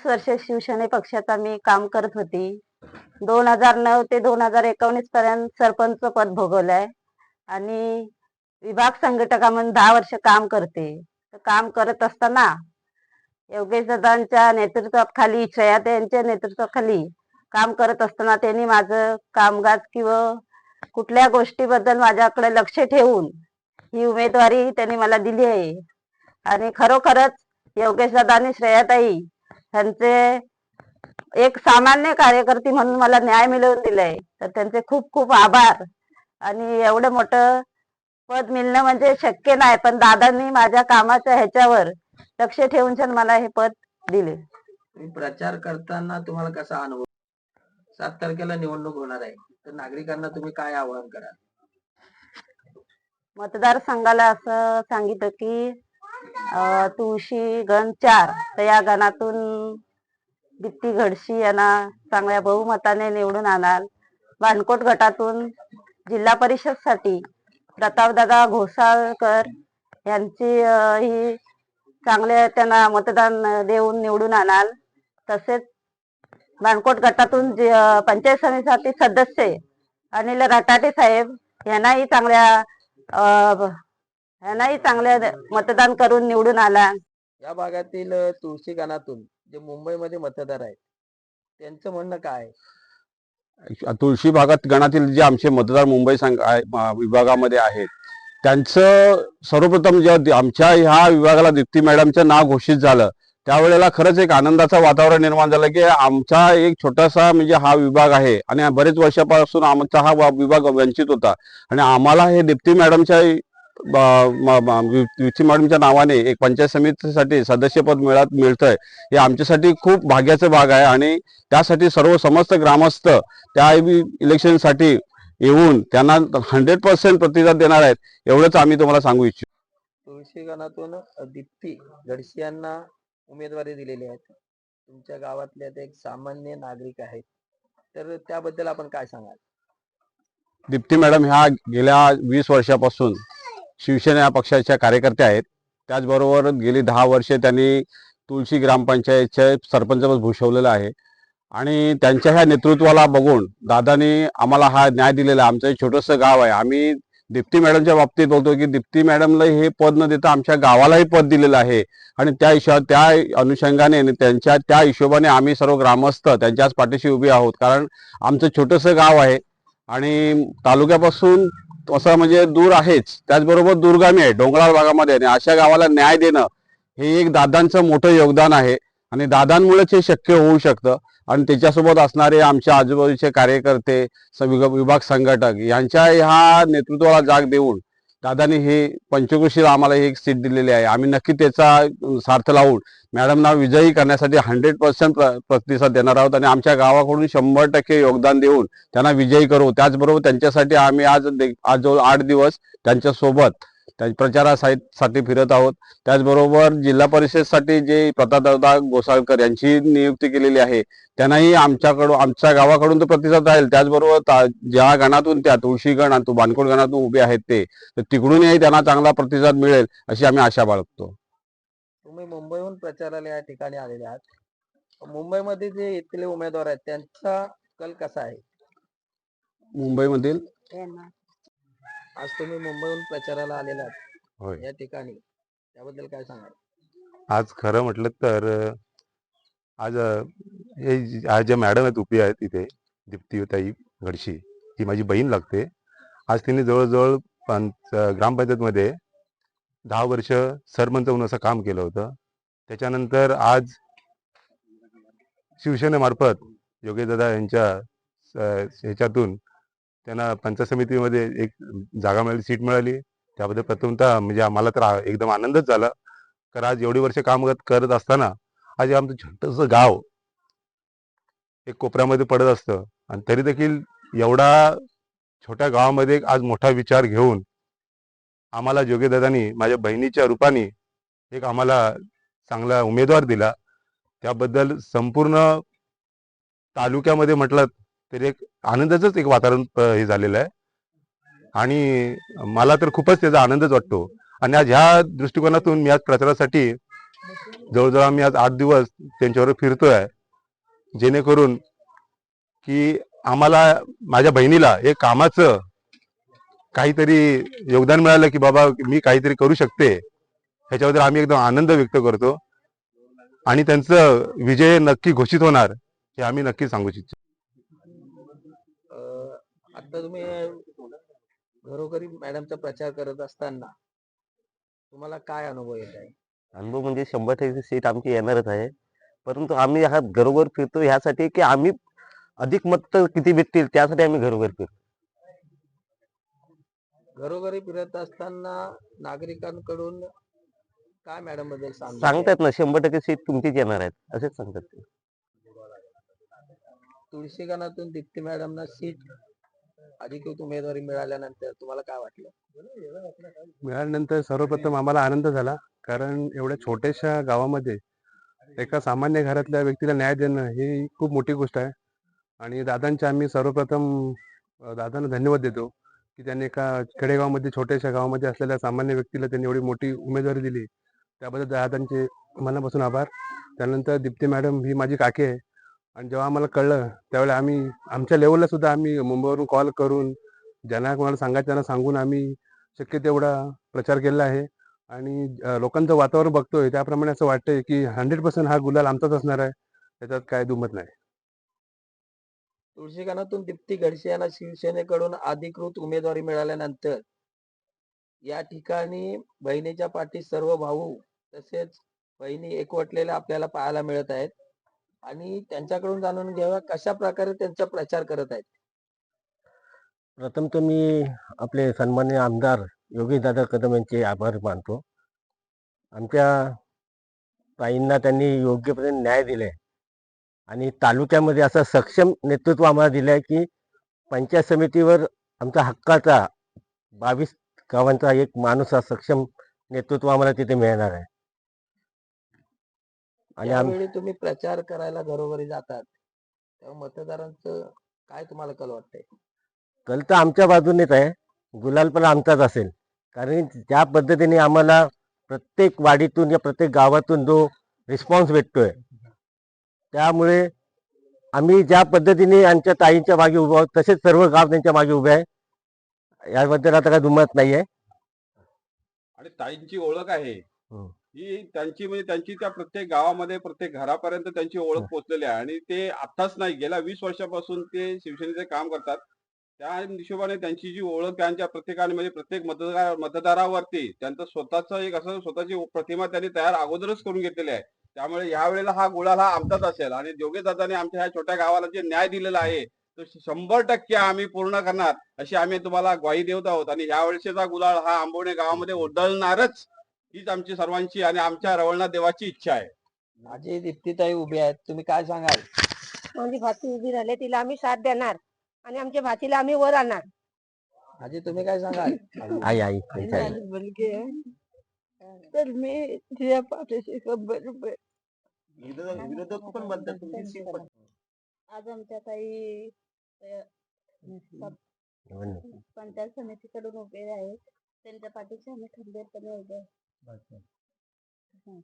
तीस वर्ष शिवसेने पक्षाचा मी काम करत होती. दोन हजार नऊ ते दोन हजार एकोणीस पर्यंत सरपंच पद भोगवलंय. आणि विभाग संघटका म्हणून दहा वर्ष काम करते. तर काम करत असताना योगेश दादांच्या नेतृत्वाखाली श्रेयाते यांच्या नेतृत्वाखाली काम करत असताना त्यांनी माझं कामकाज किंवा कुठल्या गोष्टीबद्दल माझ्याकडे लक्ष ठेवून ही उमेदवारी त्यांनी मला दिली आहे. आणि खरोखरच योगेश दादा आणि श्रेयाताई यांचे एक सामान्य कार्यकर्ती म्हणून मला न्याय मिळवून दिलाय. तर त्यांचे खूप खूप आभार. आणि एवढं मोठं पद मिळणं म्हणजे शक्य नाही पण दादांनी माझ्या कामाच्या ह्याच्यावर लक्ष ठेवून छान मला हे पद दिले. प्रचार करताना तुम्हाला कसा अनुभव? सात तारखेला निवडणूक होणार आहे. तर नागरिकांना तुम्ही काय आवाहन कराल? मतदारसंघाला असं सांगितलं की तुळशी गण चार. तर या गणातून दीप्ती घडशी यांना चांगल्या बहुमताने निवडून आणाल. बाणकोट गटातून जिल्हा परिषदसाठी प्रतापदादा घोसाळकर यांची ही चांगले त्यांना मतदान देऊन निवडून आणाल. तसेच बाणकोट गटातून जे, पंचायत समितीसाठी सदस्य अनिल राटाटे साहेब यांनाही चांगल्या अं, यांनाही चांगले मतदान करून निवडून आला. या भागातील तुळशी गणातून जे मुंबईमध्ये मतदार आहेत त्यांचं म्हणणं काय? आहे? तुळशी भागात गणातील जे आमचे मतदार मुंबई संघ आहे- विभागामध्ये आहेत त्यांचं सर्वप्रथम जेव्हा दि- आमच्या ह्या विभागाला दीप्ती मॅडमचं नाव घोषित झालं. त्यावेळेला खरंच एक आनंदाचं वातावरण निर्माण झालं की आमचा एक छोटासा म्हणजे हा विभाग आहे आणि बरेच वर्षापासून आमचा हा वा- विभाग वंचित होता. आणि आम्हाला हे दीप्ती मॅडमच्या दीप्ती मॅडमच्या नावाने एक पंचायत समितीसाठी सदस्यपद मिळत मिळतंय. हे आमच्यासाठी खूप भाग्याचं भाग आहे आणि त्यासाठी सर्व समस्त ग्रामस्थ त्या इलेक्शनसाठी येऊन त्यांना हंड्रेड पर्सेंट प्रतिसाद देणार आहेत एवढंच आम्ही तुम्हाला सांगू इच्छितो. तुळशी गणातून अ, दीप्ती घडशी यांना उमेदवारी दिलेली आहे तुमच्या गावातले ते एक सामान्य नागरिक आहेत. तर त्याबद्दल आपण काय सांगाल? दीप्ती मॅडम ह्या गेल्या वीस वर्षापासून शिवसेना पक्षाच्या कार्यकर्त्या आहेत. त्याचबरोबर गेली दहा वर्षे त्यांनी तुळशी ग्रामपंचायतचे सरपंचपद भूषवलेलं आहे. आणि त्यांच्या ह्या नेतृत्वाला बघून दादानी आम्हाला हा न्याय दिलेला आहे. आमचं छोटंसं गाव आहे. आम्ही दीप्ती मॅडमच्या बाबतीत बोलतो की दीप्ती मॅडमला हे पद न देता आमच्या गावालाही पद दिलेलं आहे. आणि त्या हिशोबा त्या अनुषंगाने आणि त्यांच्या त्या हिशोबाने आम्ही सर्व ग्रामस्थ त्यांच्याच पाठीशी उभे आहोत. कारण आमचं छोटंसं गाव आहे. आणि तालुक्यापासून असं म्हणजे दूर आहेच. त्याचबरोबर दुर्गामी आहे डोंगराळ भागामध्ये आणि अशा गावाला न्याय देणं हे एक दादांचं मोठं योगदान आहे. आणि दादांमुळेच हे शक्य होऊ शकतं. आणि त्याच्यासोबत असणारे आमच्या आजूबाजूचे कार्यकर्ते विभाग संघटक यांच्या ह्या नेतृत्वाला जाग देऊन दादाने हे पंचकृषीला आम्हाला एक सीट दिलेली आहे. आम्ही नक्की त्याचा सार्थ लावून मॅडमना विजयी करण्यासाठी हंड्रेड पर्सेंट प्रतिसाद देणार आहोत आणि आमच्या गावाकडून शंभर टक्के योगदान देऊन त्यांना विजयी करू. त्याचबरोबर त्यांच्यासाठी आम्ही आज आज जवळ आठ दिवस त्यांच्यासोबत त्या प्रचारासाठी फिरत आहोत. त्याचबरोबर जिल्हा परिषदसाठी जे प्रतापदादा गोसाळकर यांची नियुक्ती केलेली आहे त्यांनाही आमच्याकडून आमच्या गावाकडून तर प्रतिसाद राहील. त्याचबरोबर ता- ज्या गणातून त्या तुळशी गण आणि तो बानकोड गणातून उभे आहेत ते तर तिकडूनही त्यांना चांगला प्रतिसाद मिळेल अशी आम्ही आशा बाळगतो. तुम्ही मुंबईहून प्रचाराला या ठिकाणी आलेले आहात. मुंबईमध्ये जे इथले उमेदवार आहेत त्यांचा कल कसा आहे? मुंबईमधील? आज तुम्ही मुंबईहून प्रचाराला आलेला आहात. होय. या ठिकाणी. त्याबद्दल काय सांगाल? आज खरं म्हटलं तर अ, आज अ, हे जी- आज ज्या मॅडम आहेत उभी आहेत इथे दीप्तीताई घडशी ही माझी बहीण लागते. आज तिने जवळजवळ पंच ग्रामपंचायतमध्ये दहा वर्ष सरपंच म्हणून असं काम केलं होतं. त्याच्यानंतर आज शिवसेनेमार्फत योगेशदादा यांच्या ह्याच्यातून त्यांना पंचायत समितीमध्ये एक जागा मिळाली सीट मिळाली. त्याबद्दल प्रथमतः म्हणजे आम्हाला तर एकदम आनंदच झाला. कारण आज एवढी वर्ष काम करत- असताना आज आमचं छोटंसं गाव एक कोपऱ्यामध्ये पडत असतं. आणि तरी देखील एवढा छोट्या गावामध्ये आज मोठा विचार घेऊन आम्हाला जोगेदादानी माझ्या बहिणीच्या रूपाने एक आम्हाला चांगला उमेदवार दिला. त्याबद्दल संपूर्ण तालुक्यामध्ये म्हटलं तरी एक आनंदाचंच एक वातावरण हे झालेलं आहे. आणि मला तर खूपच त्याचा आनंदच वाटतो. आणि आज ह्या दृष्टिकोनातून मी आज प्रचारासाठी जवळजवळ आम्ही आज आठ दिवस त्यांच्यावर फिरतोय. जेणेकरून की आम्हाला माझ्या बहिणीला हे कामाचं काहीतरी योगदान मिळालं की बाबा मी काहीतरी करू शकते ह्याच्याबद्दल आम्ही एकदम आनंद व्यक्त करतो. आणि त्यांचं विजय नक्की घोषित होणार हे आम्ही नक्की सांगू इच्छितो. आता तुम्ही घरोघरी मॅडमचा प्रचार करत असताना तुम्हाला काय अनुभव येत आहे? अनुभव म्हणजे शंभर टक्के सीट आमची येणारच आहे. परंतु आम्ही हा घरोघर फिरतो ह्यासाठी की आम्ही अधिक मत किती भेटतील त्यासाठी आम्ही घरोघर फिरतो घरोघरी फिरत असताना नागरिकांकडून काय मॅडमबद्दल सांगतात ना शंभर टक्के सीट तुमचीच येणार आहेत. असेच सांगतात ते. तुळशीगणातून दीप्ती मॅडमना सीट अधिकृत उमेदवारी मिळाल्यानंतर तुम्हाला काय वाटलं? मिळाल्यानंतर सर्वप्रथम आम्हाला आनंद झाला कारण एवढ्या छोट्याशा गावामध्ये एका सामान्य घरातल्या व्यक्तीला न्याय देणं ही खूप मोठी गोष्ट आहे. आणि दादांचे आम्ही सर्वप्रथम दादांना धन्यवाद देतो की त्यांनी एका खेडेगावामध्ये छोट्याशा गावामध्ये असलेल्या सामान्य व्यक्तीला त्यांनी एवढी मोठी उमेदवारी दिली. त्याबद्दल दादांचे मनापासून आभार. त्यानंतर दीप्ती मॅडम ही माझी काकी आहे. आणि जेव्हा आम्हाला कळलं त्यावेळेला आम्ही आमच्या लेवलला सुद्धा आम्ही मुंबईवरून कॉल करून ज्यांना कोणाला सांगायचं त्यांना सांगून आम्ही शक्य तेवढा प्रचार केलेला आहे. आणि लोकांचं वातावरण बघतोय त्याप्रमाणे असं वाटतंय की हंड्रेड पर्सेंट हा गुलाल आमचाच असणार आहे त्याच्यात काय दुमत नाही. तुळशीगणातून दीप्ती घडसे यांना शिवसेनेकडून अधिकृत उमेदवारी मिळाल्यानंतर या ठिकाणी बहिणीच्या पाठी सर्व भाऊ तसेच बहिणी एकवटलेल्या आपल्याला पाहायला मिळत आहेत. आणि त्यांच्याकडून जाणून घ्यावा कशा प्रकारे त्यांचा प्रचार करत आहेत. प्रथम तर मी आपले सन्मान्य आमदार योगीदादा कदम यांचे आभार मानतो. आमच्या ताईंना त्यांनी योग्यपणे न्याय दिले. आणि तालुक्यामध्ये असं सक्षम नेतृत्व आम्हाला दिलं आहे की पंचायत समितीवर आमचा हक्काचा बावीस गावांचा एक माणूस हा सक्षम नेतृत्व आम्हाला तिथे मिळणार आहे. आणि आम यावेळी तुम्ही प्रचार करायला घरोघरी जातात तेव्हा मतदारांचं काय तुम्हाला कल वाटतंय? कल तर आमच्या बाजूनेच आहे. गुलाल पण आमचाच असेल. कारण ज्या पद्धतीने आम्हाला प्रत्येक वाडीतून या प्रत्येक गावातून जो रिस्पॉन्स भेटतोय त्यामुळे आम्ही ज्या पद्धतीने आमच्या ताईंच्या मागे उभं आहोत तसेच सर्व गाव त्यांच्या मागे उभे आहे. याबद्दल आता काय दुमत नाही आहे आणि ताईंची ओळख आहे. हं. ही त्यांची म्हणजे त्यांची त्या प्रत्येक गावामध्ये प्रत्येक घरापर्यंत त्यांची ओळख. पोहोचलेली आहे आणि ते आताच नाही गेल्या वीस वर्षापासून ते शिवसेनेचे काम करतात. त्या हिशोबाने त्यांची जी ओळख त्यांच्या प्रत्येकाने म्हणजे प्रत्येक मतदार मतदारावरती त्यांचं स्वतःच एक असं स्वतःची प्रतिमा त्यांनी तयार अगोदरच करून घेतलेली आहे. त्यामुळे यावेळेला हा गुलाल हा आमचाच असेल आणि योगेश दादाने आमच्या ह्या छोट्या गावाला जे न्याय दिलेला आहे तो शंभर टक्के आम्ही पूर्ण करणार अशी आम्ही तुम्हाला ग्वाही देत आहोत आणि या वर्षीचा गुलाल हा आंबवणे गावामध्ये उधळणारच हीच आमची सर्वांची आणि आमच्या रवळनाथ देवाची इच्छा आहे. माझी दीप्तीताई उभी आहेत तुम्ही काय सांगाल? माझी भाची उभी राहिली तिला आम्ही साथ देणार आणि आमच्या भाचीला आम्ही वर आणणार. आजी तुम्ही काय सांगाल? आई आई त्यांची आई. मुलगी तर मी तिच्या पाठीशी शंभर रुपये. विरोधक पण म्हणतात तुमची सीट पण. आज आमच्या काही निवडणूक. पंचायत समितीकडून उभे आहेत. त्यांच्या पाठीशी आम्ही खंबीरपणे उभे आहे.